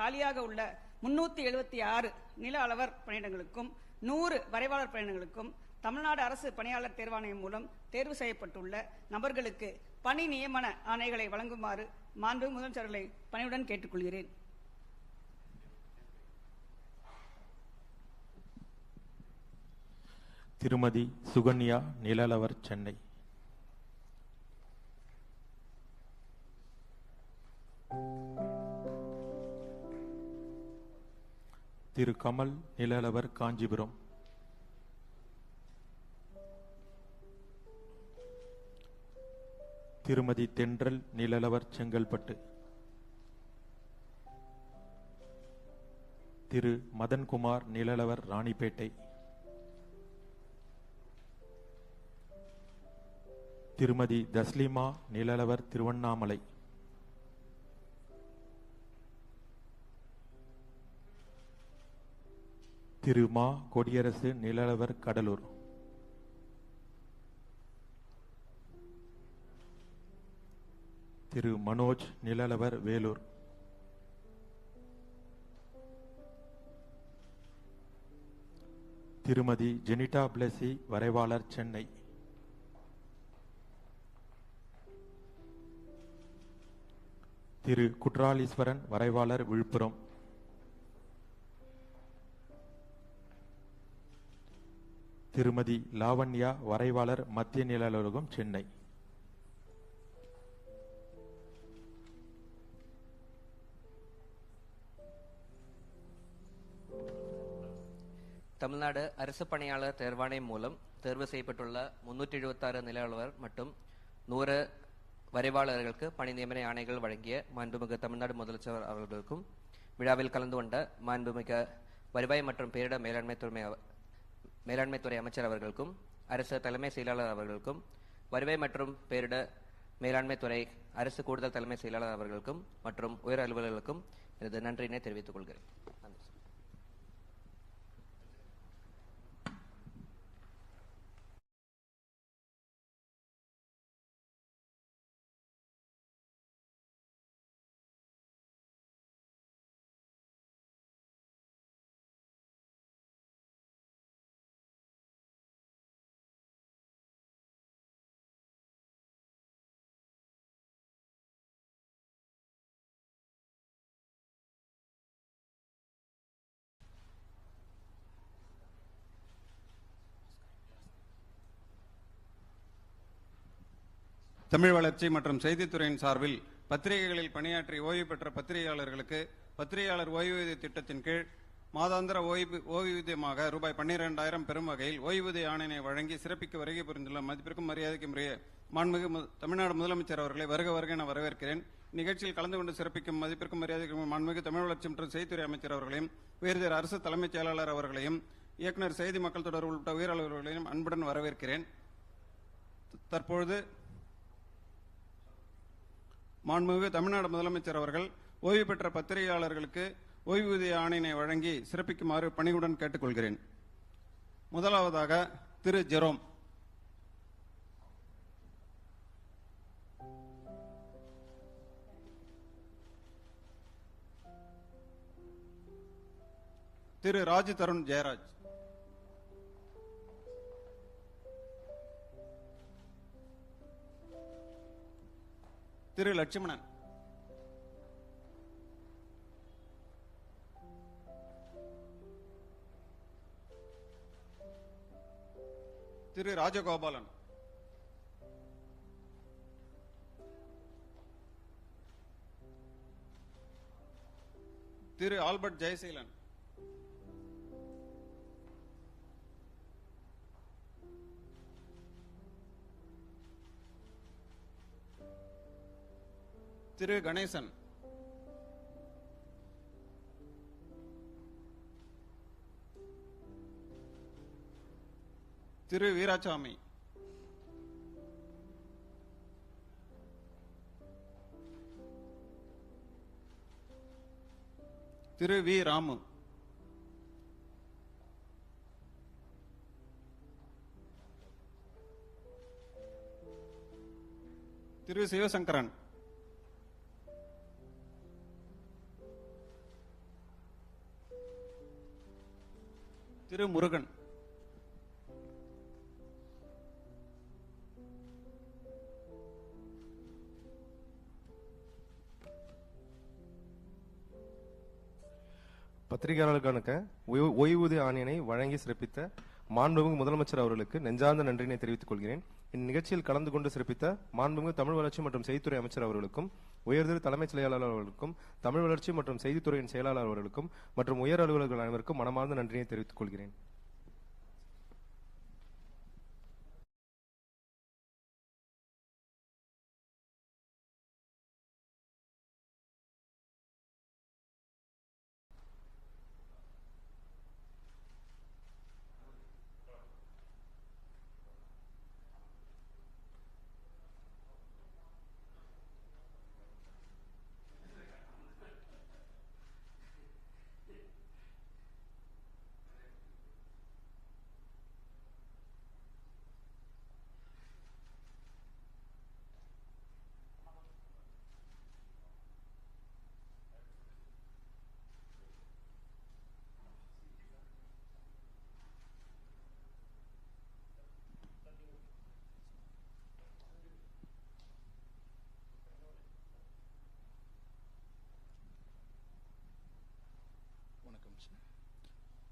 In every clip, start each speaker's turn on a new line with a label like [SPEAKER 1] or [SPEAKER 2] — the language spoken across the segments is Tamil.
[SPEAKER 1] காலியாக உள்ள முன்னூத்தி எழுபத்தி ஆறு நில அளவர் பணியிடங்களுக்கும் நூறு வரைவாளர் பணியிடங்களுக்கும் தமிழ்நாடு அரசு பணியாளர் தேர்வாணையம் மூலம் தேர்வு செய்யப்பட்டுள்ள நபர்களுக்கு பணி நியமன ஆணைகளை வழங்குமாறு மாண்பு முதலமைச்சர்களை பணியுடன் கேட்டுக்கொள்கிறேன்.
[SPEAKER 2] திருமதி சுகன்யா நிலலவர் சென்னை. திரு கமல் நிலலவர் காஞ்சிபுரம். திருமதி தென்றல் நிலலவர் செங்கல்பட்டு. திரு மதன்குமார் நிலலவர் ராணிப்பேட்டை. திருமதி தஸ்லிமா நிலலவர் திருவண்ணாமலை. திரு மா கொடியரசு நிலவர் கடலூர். திரு மனோஜ் நிலவர் வேலூர். திருமதி ஜெனிட்டா பிளசி வரைவாளர் சென்னை. திரு குற்றாலீஸ்வரன் வரைவாளர் விழுப்புரம். திருமதி லாவண்யா வரைவாளர் மத்திய நில அலுவலகம் சென்னை.
[SPEAKER 3] தமிழ்நாடு அரசு பணியாளர் தேர்வாணையம் மூலம் தேர்வு செய்யப்பட்டுள்ள முன்னூற்றி எழுபத்தாறு நில அலுவலர் மற்றும் நூறு வரைவாளர்களுக்கு பணி நியமன ஆணைகள் வழங்கிய மாண்புமிகு தமிழ்நாடு முதலமைச்சர் அவர்களுக்கும் விழாவில் கலந்து கொண்ட மாண்புமிகு வருவாய் மற்றும் பேரிட மேலாண்மை துறை மேலாண்மைத்துறை அமைச்சர் அவர்களுக்கும் அரசு தலைமை செயலாளர் அவர்களுக்கும் வருவாய் மற்றும் பேரிட மேலாண்மைத்துறை அரசு கூடுதல் தலைமை செயலாளர் அவர்களுக்கும் மற்றும் உயர் அலுவலர்களுக்கும் எனது நன்றியினை தெரிவித்துக் கொள்கிறேன்.
[SPEAKER 4] தமிழ் வளர்ச்சி மற்றும் செய்தித்துறையின் சார்பில் பத்திரிகைகளில் பணியாற்றி ஓய்வு பெற்ற பத்திரிகையாளர்களுக்கு பத்திரிகையாளர் ஓய்வூதிய திட்டத்தின் கீழ் மாதாந்திர ஓய்வு ஓய்வூதியமாக ரூபாய் பன்னிரெண்டாயிரம் பெறும் வகையில் ஓய்வூதிய ஆணையை வழங்கி சிறப்பிக்க வருகை புரிந்துள்ள மதிப்பிற்கும் மரியாதைக்கும் உரிய மாண்புமிகு தமிழ்நாடு முதலமைச்சர் அவர்களை வருக வருக என வரவேற்கிறேன். நிகழ்ச்சியில் கலந்து கொண்டு சிறப்பிக்கும் மதிப்பிற்கும் மரியாதைக்கும் மாண்புமிகு தமிழ் வளர்ச்சி மற்றும் செய்தித்துறை அமைச்சர் அவர்களையும் உயர்தர அரசு தலைமைச் செயலாளர் அவர்களையும் இயக்குனர் செய்தி மக்கள் தொடர்பு உள்ளிட்ட உயிராளர்களையும் அன்புடன் வரவேற்கிறேன். தற்பொழுது மாண்புமிகு தமிழ்நாடு முதலமைச்சர் அவர்கள் ஓய்வு பெற்ற பத்திரிகையாளர்களுக்கு ஓய்வூதிய ஆணையினை வழங்கி சிறப்பிக்குமாறு பணிவுடன் கேட்டுக்கொள்கிறேன். முதலாவதாக Thiru Jerome. Thiru Raj Tarun Jeyaraj. Thiru Lakshmanan. Thiru Rajagopalan. Thiru Albert Jeyaseelan. Thiru Ganesan. Thiru Veerasamy. Thiru V Ramu. Thiru Sivasankaran. Thiru Murugan.
[SPEAKER 5] பத்திரிகையாளர்களுக்கு ஓய்வூதிய ஆணையினை வழங்கி சிறப்பித்த மாண்புமிகு முதலமைச்சர் அவர்களுக்கு நெஞ்சார்ந்த நன்றியினை தெரிவித்துக் கொள்கிறேன். இந்நிகழ்ச்சியில் கலந்து கொண்டு சிறப்பித்த மாண்புமிகு தமிழ் வளர்ச்சி மற்றும் செய்தித்துறை அமைச்சர் அவர்களுக்கும் உயர்திரு தலைமைச் செயலாளர் அவர்களுக்கும் தமிழ் வளர்ச்சி மற்றும் செய்தித்துறையின் செயலாளர் அவர்களுக்கும் மற்றும் உயர் அலுவலர்கள் அனைவருக்கும் மனமார்ந்த நன்றியை தெரிவித்துக் கொள்கிறேன்.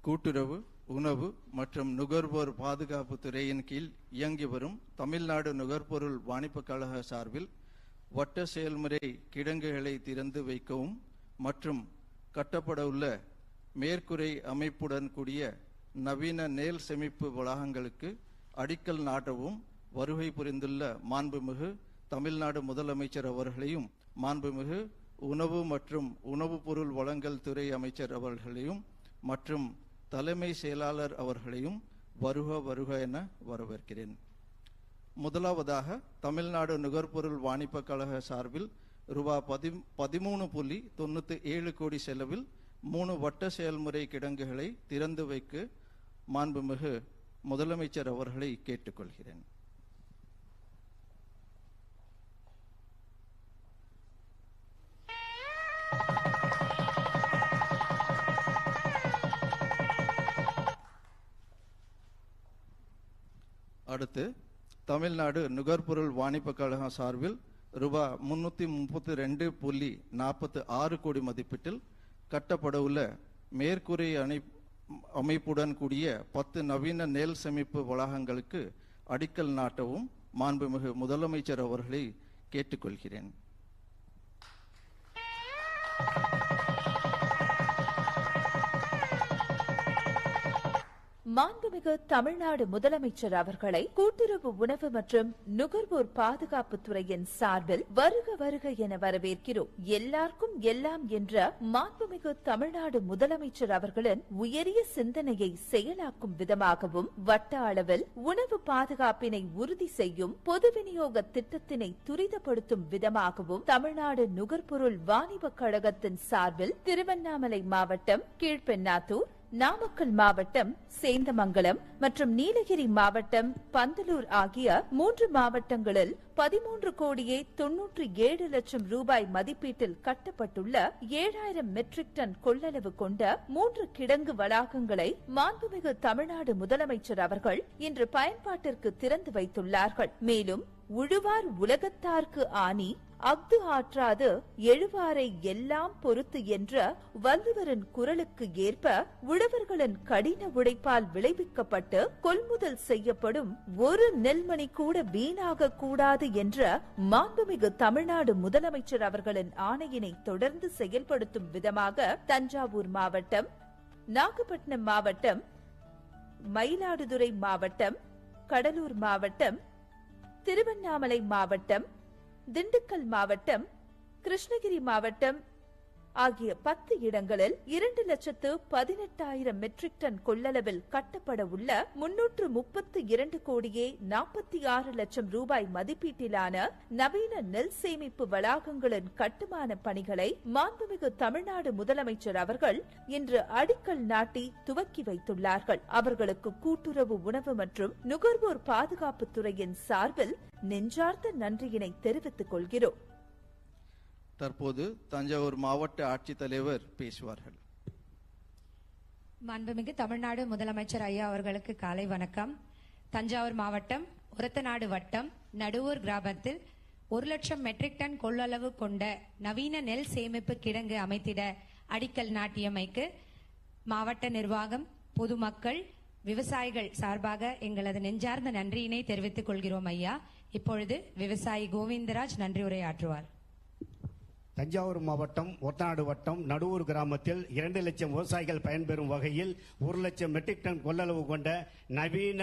[SPEAKER 6] கூட்டுறவு உணவு மற்றும் நுகர்வோர் பாதுகாப்பு துறையின் கீழ் இயங்கி வரும் தமிழ்நாடு நுகர்பொருள் வாணிபக் கழக சார்பில் வட்ட செயல்முறை கிடங்குகளை திறந்து வைக்கவும் மற்றும் கட்டப்பட உள்ள மேற்கூரை அமைப்புடன் கூடிய நவீன நேல் சேமிப்பு வளாகங்களுக்கு அடிக்கல் நாட்டவும் வருகை புரிந்துள்ள மாண்புமிகு தமிழ்நாடு முதலமைச்சர் அவர்களையும் மாண்புமிகு உணவு மற்றும் உணவுப் பொருள் வழங்கல் துறை அமைச்சர் அவர்களையும் மற்றும் தலைமை செயலாளர் அவர்களையும் வருக வருக என வரவேற்கிறேன். முதலாவதாக தமிழ்நாடு நுகர்பொருள் வாணிப கழக சார்பில் ரூபா பதி பதிமூணு புள்ளி தொண்ணூற்றி ஏழு கோடி செலவில் மூணு வட்ட செயல்முறை கிடங்குகளை திறந்து வைக்க மாண்புமிகு முதலமைச்சர் அவர்களை கேட்டுக்கொள்கிறேன். அடுத்து தமிழ்நாடு நுகர்பொருள் வாணிபக் கழகம் சார்பில் ரூபாய் முன்னூற்றி முப்பத்தி ரெண்டு புள்ளி நாற்பத்தி ஆறு கோடி மதிப்பீட்டில் கட்டப்படவுள்ள மேற்கூரை அணை அமைப்புடன் கூடிய பத்து நவீன நெல் சேமிப்பு வளாகங்களுக்கு அடிக்கல் நாட்டவும் மாண்புமிகு முதலமைச்சர் அவர்களை கேட்டுக்கொள்கிறேன்.
[SPEAKER 7] மாண்புமிகு தமிழ்நாடு முதலமைச்சர் அவர்களை கூட்டுறவு உணவு மற்றும் நுகர்வோர் பாதுகாப்பு துறையின் சார்பில் வருக வருக என வரவேற்கிறோம். எல்லாருக்கும் எல்லாம் என்ற மாண்புமிகு தமிழ்நாடு முதலமைச்சர் அவர்களின் உயரிய சிந்தனையை செயலாக்கும் விதமாகவும் வட்ட அளவில் உணவு பாதுகாப்பினை உறுதி செய்யும் பொது விநியோக திட்டத்தினை துரிதப்படுத்தும் விதமாகவும் தமிழ்நாடு நுகர்பொருள் வாணிபக் கழகத்தின் சார்பில் திருவண்ணாமலை மாவட்டம் கீழ்பெண்ணாத்தூர் நாமக்கல் மாவட்டம் சேந்தமங்கலம் மற்றும் நீலகிரி மாவட்டம் பந்தலூர் ஆகிய மூன்று மாவட்டங்களில் பதிமூன்று கோடியே தொன்னூற்றி ஏழு லட்சம் ரூபாய் மதிப்பீட்டில் கட்டப்பட்டுள்ள ஏழாயிரம் மெட்ரிக் டன் கொள்ளளவு கொண்ட மூன்று கிடங்கு வளாகங்களை மாண்புமிகு தமிழ்நாடு முதலமைச்சர் அவர்கள் இன்று பயன்பாட்டிற்கு திறந்து வைத்துள்ளார்கள். மேலும் உழுவார் உலகத்தார்க்கு ஆணி அஃது ஆற்றாது எழுவாரை எல்லாம் பொறுத்து என்ற வள்ளுவரின் குரலுக்கு ஏற்ப உழவர்களின் கடின உழைப்பால் விளைவிக்கப்பட்டு கொள்முதல் செய்யப்படும் ஒரு நெல்மணி கூட வீணாக கூடாது என்ற மாண்புமிகு தமிழ்நாடு முதலமைச்சர் அவர்களின் ஆணையினை தொடர்ந்து செயல்படுத்தும் விதமாக தஞ்சாவூர் மாவட்டம் நாகப்பட்டினம் மாவட்டம் மயிலாடுதுறை மாவட்டம் கடலூர் மாவட்டம் திருவண்ணாமலை மாவட்டம் திண்டுக்கல் மாவட்டம் கிருஷ்ணகிரி மாவட்டம் ஆகிய பத்து இடங்களில் இரண்டு லட்சத்து பதினெட்டாயிரம் மெட்ரிக் டன் கொள்ளளவில் கட்டப்பட உள்ள முன்னூற்று முப்பத்து இரண்டு கோடியே நாற்பத்தி ஆறு லட்சம் ரூபாய் மதிப்பீட்டிலான நவீன நெல் சேமிப்பு வளாகங்களின் கட்டுமான பணிகளை மாண்புமிகு தமிழ்நாடு முதலமைச்சர் அவர்கள் இன்று அடிக்கல் நாட்டி துவக்கி வைத்துள்ளார்கள். அவர்களுக்கு கூட்டுறவு உணவு மற்றும் நுகர்வோர் பாதுகாப்பு துறையின் சார்பில் நெஞ்சார்ந்த நன்றியினை தெரிவித்துக் கொள்கிறோம்.
[SPEAKER 6] தற்போது தஞ்சாவூர் மாவட்ட ஆட்சித்தலைவர் பேசுவார்கள்.
[SPEAKER 8] மாண்புமிகு தமிழ்நாடு முதலமைச்சர் ஐயா அவர்களுக்கு காலை வணக்கம். தஞ்சாவூர் மாவட்டம் உரத்தநாடு வட்டம் நடுவூர் கிராமத்தில் ஒரு லட்சம் மெட்ரிக் டன் கொள்ளளவு கொண்ட நவீன நெல் சேமிப்பு கிடங்கு அமைத்திட அடிக்கல் நாட்டியமைக்கு மாவட்ட நிர்வாகம் பொதுமக்கள் விவசாயிகள் சார்பாக எங்களது நெஞ்சார்ந்த நன்றியினை தெரிவித்துக் கொள்கிறோம் ஐயா. இப்பொழுது விவசாயி கோவிந்தராஜ் நன்றி உரையாற்றுவார்.
[SPEAKER 9] தஞ்சாவூர் மாவட்டம் ஒத்தநாடு வட்டம் நடுவூர் கிராமத்தில் இரண்டு லட்சம் விவசாயிகள் பயன்பெறும் வகையில் ஒரு லட்சம் மெட்ரிக் டன் கொள்ளளவு கொண்ட நவீன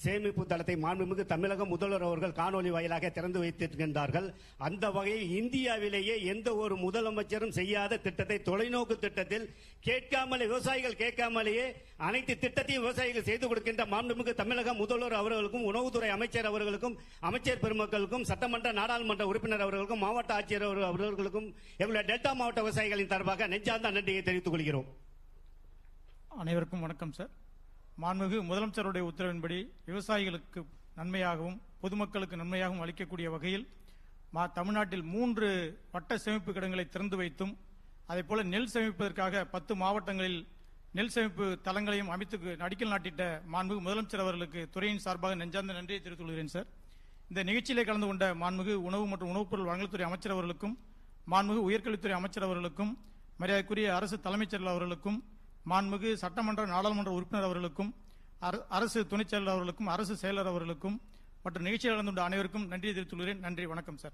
[SPEAKER 9] சேமிப்பு தளத்தை மாண்புமிகு தமிழக முதல்வர் அவர்கள் காணொலி வாயிலாக திறந்து வைத்திருக்கின்றார்கள். அந்த வகையில் இந்தியாவிலேயே எந்த ஒரு முதலமைச்சரும் செய்யாத திட்டத்தை தொலைநோக்கு திட்டத்தில் கேட்காமலே விவசாயிகள் கேட்காமலேயே அனைத்து திட்டத்தையும் விவசாயிகள் செய்து கொடுக்கின்ற மாண்புமிகு தமிழக முதல்வர் அவர்களுக்கும் உணவுத்துறை அமைச்சர் அவர்களுக்கும் அமைச்சர் பெருமக்களுக்கும் சட்டமன்ற நாடாளுமன்ற உறுப்பினர் அவர்களுக்கும் மாவட்ட ஆட்சியர் அவர்- அவர்களுக்கும் எங்களுடைய டெல்டா மாவட்ட விவசாயிகளின் சார்பாக நெஞ்சார்ந்த நன்றியை தெரிவித்துக் கொள்கிறோம்.
[SPEAKER 10] அனைவருக்கும் வணக்கம் சார். மாண்புமிகு முதலமைச்சருடைய உத்தரவின்படி விவசாயிகளுக்கு நன்மையாகவும் பொதுமக்களுக்கு நன்மையாகவும் அளிக்கக்கூடிய வகையில் மா தமிழ்நாட்டில் மூன்று வட்ட சேமிப்பு கிடங்களை திறந்து வைத்தும் அதேபோல நெல் சேமிப்பதற்காக பத்து மாவட்டங்களில் நெல் சேமிப்பு தளங்களையும் அமைத்து அடிக்கல் நாட்டிட்ட மாண்புமிகு முதலமைச்சர் அவர்களுக்கு துறையின் சார்பாக நெஞ்சார்ந்த நன்றியை தெரிவித்துக் கொள்கிறேன் சார். இந்த நிகழ்ச்சியிலே கலந்து கொண்ட மாண்புமிகு உணவு மற்றும் உணவுப் பொருள் வழங்கல்துறை அமைச்சர் அவர்களுக்கும் மாண்புமிகு உயர்கல்வித்துறை அமைச்சர் அவர்களுக்கும் மரியாதைக்குரிய அரசு தலைமைச் செயலர் அவர்களுக்கும் மாண்புமிகு சட்டமன்ற நாடாளுமன்ற உறுப்பினர் அவர்களுக்கும் அர- அரசு துணைச் செயலர் அவர்களுக்கும் அரசு செயலர் அவர்களுக்கும் மற்றும் நிகழ்ச்சியில் கலந்து அனைவருக்கும் நன்றி தெரிவித்துள்ளேன் நன்றி வணக்கம் சார்.